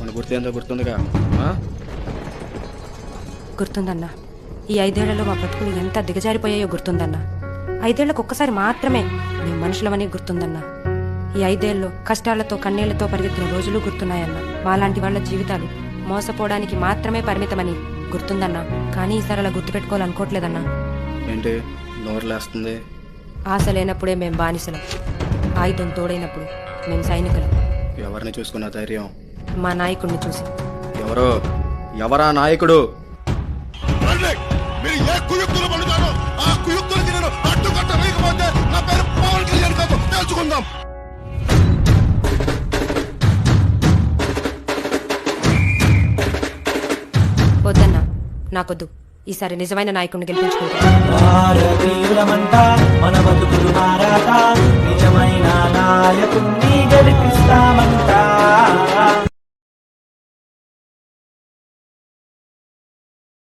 మన గుర్తు ఏందో గుర్తుందిగా? గుర్తుందన్నా. ఈ ఐదేళ్ళలో మా బ్రతుకులు ఎంత దిగజారిపోయాయో గుర్తుందన్నా. ఐదేళ్ళకు ఒక్కసారి మాత్రమే మేము మనుషులమని గుర్తుందన్నా. ఈ ఐదేళ్ళు కష్టాలతో కన్నీళ్ళతో పరిగెత్తిన రోజులు గుర్తున్నాయన్నా. మాలాంటి వాళ్ళ జీవితాలు మోసపోవడానికి మాత్రమే పరిమితమని గుర్తుందన్నా. కానీ ఈసారి అలా గుర్తుపెట్టుకోవాలనుకోవట్లేదన్నా. ఏంటి? నోరులేస్తుంది ఆశ లేనప్పుడే మేం బానిసలం. ఆయుధం తోడైనప్పుడు మేం సైనికులం. ఎవరిని చూసుకున్న ధైర్యం? మా నాయకుడిని చూసి. ఎవరో? ఎవరా నాయకుడు? వద్దన్నా నాకొద్దు. ఈసారి నిజమైన నాయకుడిని గెలిపించుకుంటా. మన బతుకులు మారాట నిజమైన నాయకుణ్ణి గెలిపిస్తామంట